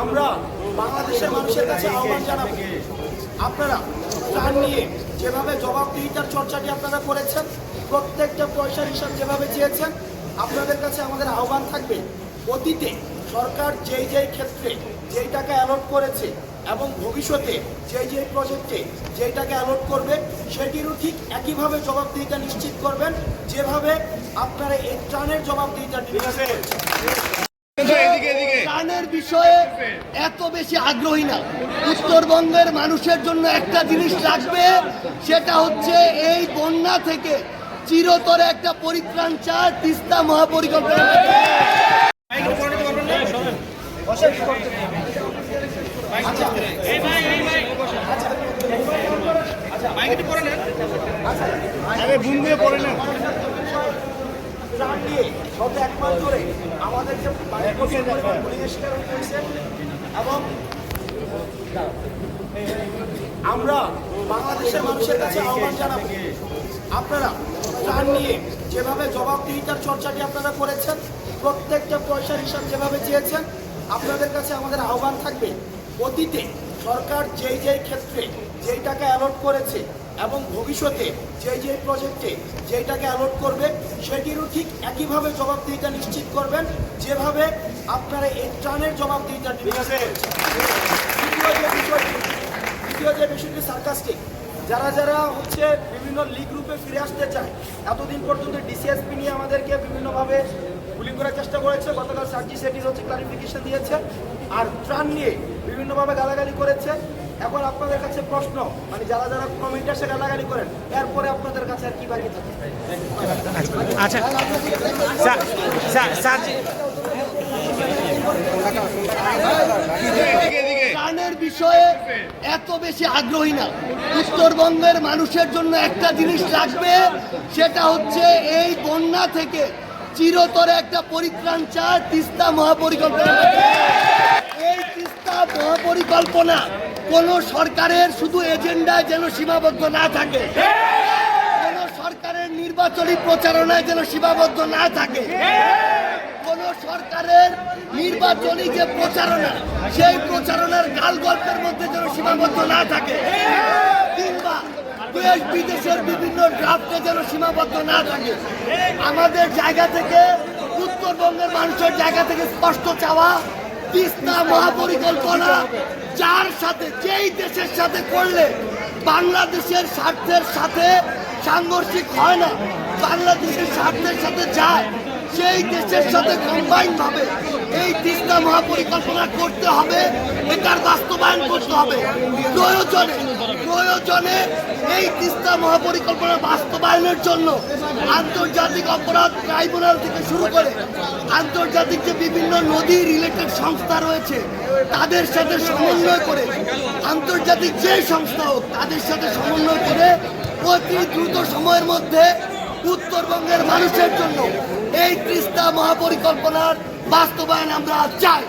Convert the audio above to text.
আমরা বাংলাদেশের মানুষের কাছে আহ্বান জানাব। আপনারা প্রাণ নিয়ে যেভাবে জবাবদিহিতার চর্চাটি আপনারা করেছেন, প্রত্যেকটা পয়সার হিসাব যেভাবে চেয়েছেন, আপনাদের কাছে আমাদের আহ্বান থাকবে, অতীতে সরকার যেই যেই ক্ষেত্রে যেই টাকা অ্যালট করেছে এবং ভবিষ্যতে যেই যেই প্রজেক্টে যেই টাকা অ্যালট করবে, সেটিরও ঠিক একইভাবে জবাবদিহিতা নিশ্চিত করবেন, যেভাবে আপনারা এই ত্রাণের জবাবদিহিতা নিশ্চিত ত্রাণের বিষয়ে এত বেশি আগ্রহী না উত্তরবঙ্গের মানুষের জন্য একটা জিনিস লাগবে সেটা হচ্ছে এই বন্যা থেকে চিরতরে একটা পরিত্রাণ চায় তিস্তা মহাপরিকল্পনা ত্রাণ নিয়ে গত এক মাস ধরে আমাদেরকে পুলিশের শিকার এবং আমরা বাংলাদেশের মানুষের কাছে আহ্বান জানাব। আপনারা ত্রাণ নিয়ে যেভাবে জবাবদিহিতার চর্চাটি আপনারা করেছেন প্রত্যেকটা পয়সার হিসাব যেভাবে চেয়েছেন আপনাদের কাছে আমাদের আহ্বান থাকবে অতীতে সরকার যেই যেই ক্ষেত্রে যেই টাকা অ্যালট করেছে এবং ভবিষ্যতে যেই যে প্রজেক্টে যেই টাকা অ্যালট করবে সেটিরও ঠিক একইভাবে জবাবদিহিতা নিশ্চিত করবেন যেভাবে আপনারা এই ত্রাণের জবাবদিহিতা। দ্বিতীয় যে বিষয়টি দ্বিতীয় যে বিষয়টি সার্কাস্টিক যারা যারা হচ্ছে বিভিন্ন লিগ গ্রুপে ফিরে আসতে চায় এতদিন পর্যন্ত ডিসিএসপি নিয়ে আমাদেরকে বিভিন্নভাবে বুলিং করার চেষ্টা করেছে গতকাল সার্জি সেটির হচ্ছে ক্লারিফিকেশন দিয়েছে আর ত্রাণ নিয়ে বিভিন্নভাবে গালাগালি করেছে এখন আপনাদের কাছে প্রশ্ন মানে যারা যারা কমেন্টে এসে গালাগালি করেন এরপরে আপনাদের কাছে আর কি বাকি থাকে? আচ্ছা স্যার স্যার স্যার বিষয়ে এত বেশি আগ্রহী না। উত্তরবঙ্গের মানুষের জন্য একটা জিনিস লাগবে সেটা হচ্ছে এই বন্যা থেকে চিরতরে একটা পরিত্রাণ চায় তিস্তা মহাপরিকল্পনা। এই তিস্তা মহাপরিকল্পনা কোন সরকারের শুধু এজেন্ডায় যেন সীমাবদ্ধ না থাকে। কোন সরকারের নির্বাচনী প্রচারণায় যেন সীমাবদ্ধ না থাকে। কোন সরকারের নির্বাচনী যে প্রচারণা, সেই প্রচারণার গাল গল্পের মধ্যে যেন সীমাবদ্ধ না থাকে। কিংবা দেশ বিদেশের বিভিন্ন ড্রাফটে যেন সীমাবদ্ধ না থাকে। আমাদের জায়গা থেকে, উত্তরবঙ্গের মানুষের জায়গা থেকে স্পষ্ট চাওয়া তিস্তা মহাপরিকল্পনা যার সাথে, যেই দেশের সাথে করলে বাংলাদেশের স্বার্থের সাথে সাংঘর্ষিক হয় না, বাংলাদেশের স্বার্থের সাথে যায়, সেই দেশের সাথে কম্বাইন হবে এই তিস্তা মহাপরিকল্পনা করতে হবে, এটার বাস্তবায়ন করতে হবে। প্রয়োজনে প্রয়োজনে এই তিস্তা মহাপরিকল্পনা বাস্তবায়নের জন্য আন্তর্জাতিক অপরাধ ট্রাইব্যুনাল থেকে শুরু করে আন্তর্জাতিক যে বিভিন্ন নদী রিলেটেড সংস্থা রয়েছে, তাদের সাথে সমন্বয় করে, আন্তর্জাতিক যে সংস্থা হোক, তাদের সাথে সমন্বয় করে অতি দ্রুত সময়ের মধ্যে উত্তরবঙ্গের মানুষের জন্য এই তিস্তা মহাপরিকল্পনার বাস্তবায়ন আমরা চাই।